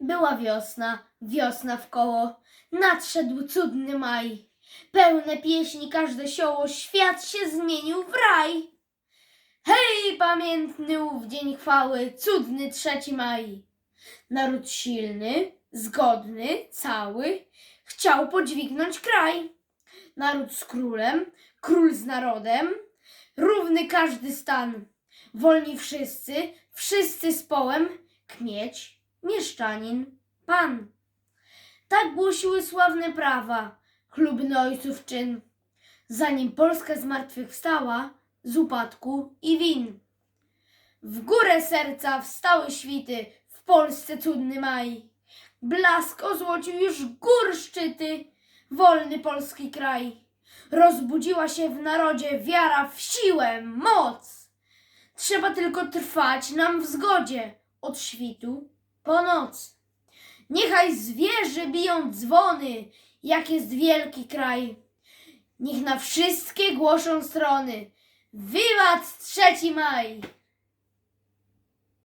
Była wiosna, wiosna w koło, nadszedł cudny maj. Pełne pieśni każde sioło, świat się zmienił w raj. Hej, pamiętny ów dzień chwały, cudny trzeci maj. Naród silny, zgodny, cały, chciał podźwignąć kraj. Naród z królem, król z narodem, równy każdy stan. Wolni wszyscy, wszyscy z połem, kmieć, mieszczanin, pan. Tak głosiły sławne prawa, chlubny ojców czyn, zanim Polska zmartwychwstała z upadku i win. W górę serca wstały świty, w Polsce cudny maj. Blask ozłocił już gór szczyty, wolny polski kraj. Rozbudziła się w narodzie wiara w siłę, moc. Trzeba tylko trwać nam w zgodzie od świtu po. Niechaj z wieży biją dzwony, jak jest wielki kraj. Niech na wszystkie głoszą strony. Wiwat trzeci maj!